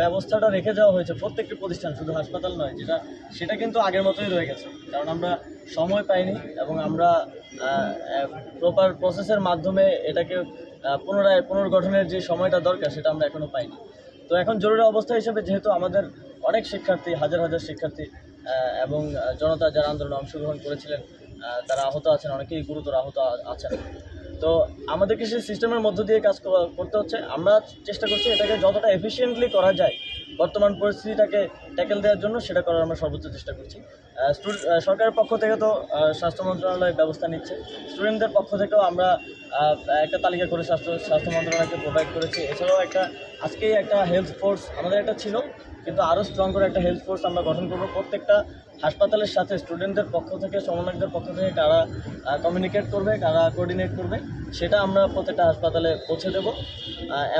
ব্যবস্থাটা রেখে দেওয়া হয়েছে প্রত্যেকটি প্রতিষ্ঠান, শুধু হাসপাতাল নয়, যেটা, সেটা কিন্তু আগের মতোই রয়ে গেছে। কারণ আমরা সময় পাইনি এবং আমরা প্রপার প্রসেসের মাধ্যমে এটাকে পুনরায় পুনর্গঠনের যে সময়টা দরকার, সেটা আমরা এখনও পাইনি। তো এখন জরুরি অবস্থা হিসেবে যেহেতু আমাদের অনেক শিক্ষার্থী, হাজার হাজার শিক্ষার্থী এবং জনতা যারা আন্দোলনে অংশগ্রহণ করেছিলেন তারা আহত আছেন, অনেকেই গুরুতর আহত আছেন। তো আমাদেরকে সেই সিস্টেমের মধ্য দিয়ে কাজ করতে হচ্ছে। আমরা চেষ্টা করছি এটাকে যতটা এফিসিয়েন্টলি করা যায়, বর্তমান পরিস্থিতিটাকে ট্যাকেল দেওয়ার জন্য সেটা করার আমরা সর্বোচ্চ চেষ্টা করছি। সরকারের পক্ষ থেকে তো স্বাস্থ্য মন্ত্রণালয় ব্যবস্থা নিচ্ছে। স্টুডেন্টদের পক্ষ থেকেও আমরা একটা তালিকা করে স্বাস্থ্য স্বাস্থ্য মন্ত্রণালয়কে প্রোভাইড করেছি। এছাড়াও একটা, আজকেই একটা হেলথ ফোর্স আমাদের একটা ছিল। কিন্তু আরও স্ট্রং করে একটা হেলথ ফোর্স আমরা গঠন করব। প্রত্যেকটা হাসপাতালের সাথে স্টুডেন্টদের পক্ষ থেকে, সমন্বয়কদের পক্ষ থেকে কারা কমিউনিকেট করবে, কারা কোঅর্ডিনেট করবে, সেটা আমরা প্রত্যেকটা হাসপাতালে পৌঁছে দেব।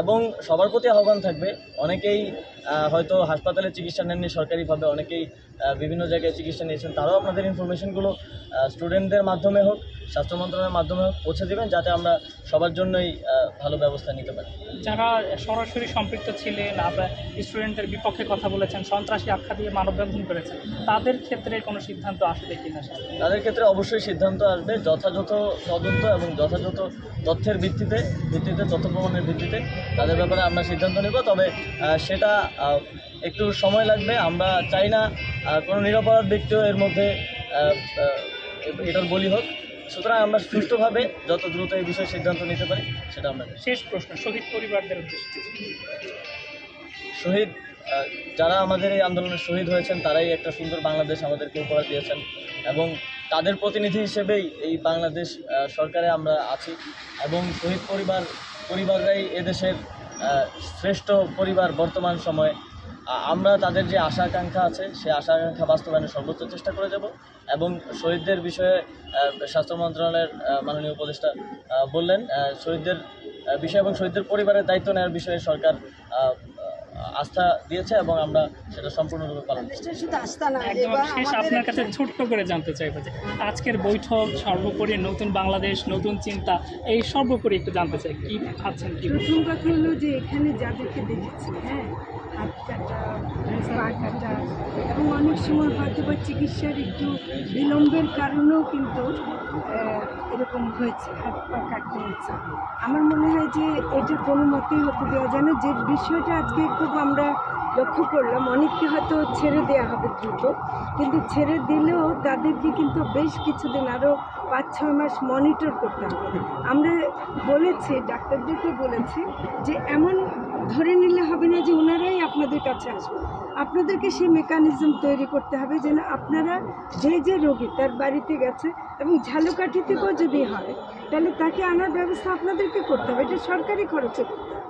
এবং সবার প্রতি আহ্বান থাকবে, অনেকেই হয়তো হাসপাতালে চিকিৎসা নেননি সরকারিভাবে, অনেকেই বিভিন্ন জায়গায় চিকিৎসা নিয়েছেন, তারাও আপনাদের ইনফরমেশনগুলো স্টুডেন্টদের মাধ্যমে হোক স্বাস্থ্য মন্ত্রণালয়ের মাধ্যমে পৌঁছে দেবেন যাতে আমরা সবার জন্যই ভালো ব্যবস্থা নিতে পারি। যারা সরাসরি সম্পৃক্ত ছিলেন আবার স্টুডেন্টের বিপক্ষে কথা বলেছেন সন্ত্রাসী আখ্যা দিয়ে মানববন্ধন করেছেন তাদের ক্ষেত্রে কোনো সিদ্ধান্ত আসবে কি না তাদের ক্ষেত্রে অবশ্যই সিদ্ধান্ত আসবে যথাযথ তদন্ত এবং যথাযথ তথ্যের ভিত্তিতে ভিত্তিতে তথ্য প্রমাণের ভিত্তিতে তাদের ব্যাপারে আমরা সিদ্ধান্ত নেব। তবে সেটা একটু সময় লাগবে। আমরা চাই না কোনো নিরপরাধ ব্যক্তিও এর মধ্যে এটার বলি হোক। সুতরাং আমরা সুষ্ঠুভাবে যত দ্রুত এই বিষয়ে সিদ্ধান্ত নিতে পারি সেটা আমরা শেষ প্রশ্ন শহীদ পরিবারদের উদ্দেশ্যে। শহীদ যারা আমাদের এই আন্দোলনে শহীদ হয়েছেন তারাই একটা সুন্দর বাংলাদেশ আমাদেরকে উপহার দিয়েছেন এবং তাদের প্রতিনিধি হিসেবেই এই বাংলাদেশ সরকারে আমরা আছি এবং শহীদ পরিবার পরিবাররাই এদেশের শ্রেষ্ঠ পরিবার বর্তমান সময়ে। আমরা তাদের যে আশা আকাঙ্ক্ষা আছে, সেই আশা আকাঙ্ক্ষা বাস্তবায়নের সর্বোচ্চ চেষ্টা করে যাব এবং শহীদদের বিষয়ে স্বাস্থ্য মন্ত্রণালয়ের মাননীয় উপদেষ্টা বললেন শহীদদের বিষয় এবং শহীদদের পরিবারের দায়িত্ব নেওয়ার বিষয়ে সরকার আস্থা দিয়েছে এবং আমরা সেটা সম্পূর্ণরূপে পালন আপনার কাছে ছোট্ট করে জানতে চাইব যে আজকের বৈঠক সর্বোপরি নতুন বাংলাদেশ নতুন চিন্তা এই সর্বোপরি একটু জানতে চাই কি ভাবছেন কি প্রথম কথা হলো যে এখানে যাদেরকে দেখেছি হ্যাঁ কাটা এবং অনেক সময় হয়তো বা চিকিৎসার একটু বিলম্বের কারণেও কিন্তু এরকম হয়েছে হাত পা কাটতে হয়েছে। আমার মনে হয় যে এটা কোনো মতেই হতে দেওয়া যায় না। যে বিষয়টা আজকে খুব আমরা লক্ষ্য করলাম, অনেককে হয়তো ছেড়ে দেওয়া হবে দ্রুত, কিন্তু ছেড়ে দিলেও তাদেরকে কিন্তু বেশ কিছুদিন আরও পাঁচ, ছয় মাস মনিটর করতে হবে। আমরা বলেছি, ডাক্তারদেরকে বলেছি যে এমন ধরে নিলে হবে না যে ওনারাই আপনাদের কাছে আসবে। আপনাদেরকে সেই মেকানিজম তৈরি করতে হবে যেন আপনারা যে যে রোগী তার বাড়িতে গেছে এবং ঝালুকাঠি থেকেও যদি হয়, তাহলে তাকে আনার ব্যবস্থা আপনাদেরকে করতে হবে। এটা সরকারি খরচে করতে হবে।